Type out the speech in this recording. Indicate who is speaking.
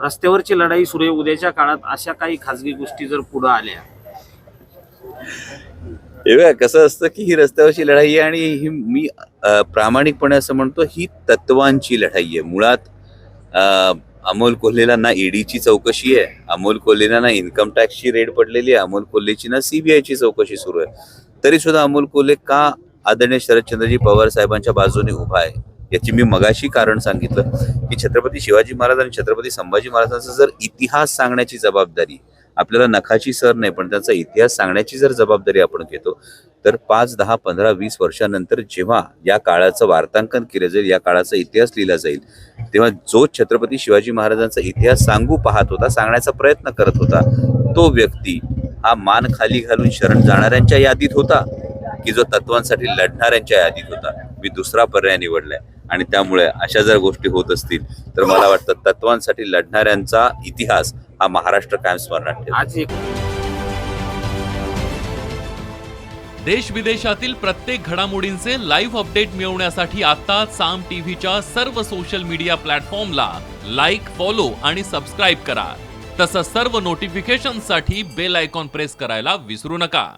Speaker 1: रस्त्यावरची लढाई सुरू आहे. उद्याच्या काळात अशा काही खाजगी गोष्टी जर पुढे आल्या.
Speaker 2: एवढ्या कसं असतं की ही रस्त्यावरची लढाई आहे आणि ही मी प्रामाणिकपणे असं म्हणतो ही तत्वांची लढाई आहे. मुळात अमोल कोल्हेला ना ईडीची चौकशी आहे अमोल कोल्हेला ना इन्कम टॅक्सची रेड पडलेली आहे अमोल कोल्हेची ना सीबीआयची चौकशी सुरू आहे. तरी सुद्धा अमोल कोल्हे का आदरणीय शरदचंद्रजी पवार साहेबांच्या बाजूने उभा आहे? याची मी मगाशी कारण सांगितलं की छत्रपती शिवाजी महाराज आणि छत्रपती संभाजी महाराजांचा जर इतिहास सांगण्याची जबाबदारी आपल्याला नखाची सर नाही पण त्यांचा इतिहास सांगण्याची जर जबाबदारी आपण घेतो तर पाच दहा पंधरा वीस वर्षानंतर जेव्हा या काळाचं वार्तांकन केलं जाईल या काळाचा इतिहास लिहिला जाईल तेव्हा जो छत्रपती शिवाजी महाराजांचा इतिहास सांगू पाहत होता सांगण्याचा प्रयत्न करत होता तो व्यक्ती हा मान खाली घालून शरण जाणाऱ्यांच्या यादीत होता की जो तत्वांसाठी लढणाऱ्यांच्या यादीत होता. मी दुसरा पर्याय निवडलाय. आणि त्यामुळे अशा जर गोष्टी होत असतील तर मला वाटतं तत्वांसाठी लढणाऱ्यांचा इतिहास हा महाराष्ट्र कायम स्मरणात ठेवेल
Speaker 1: आज एक
Speaker 3: देश विदेशातील प्रत्येक घडामोडींचे लाईव्ह अपडेट मिळवण्यासाठी आता साम टीव्हीच्या सर्व सोशल मीडिया प्लॅटफॉर्मला लाईक फॉलो आणि सबस्क्राईब करा. तसंच सर्व नोटिफिकेशनसाठी बेल आयकॉन प्रेस करायला विसरू नका.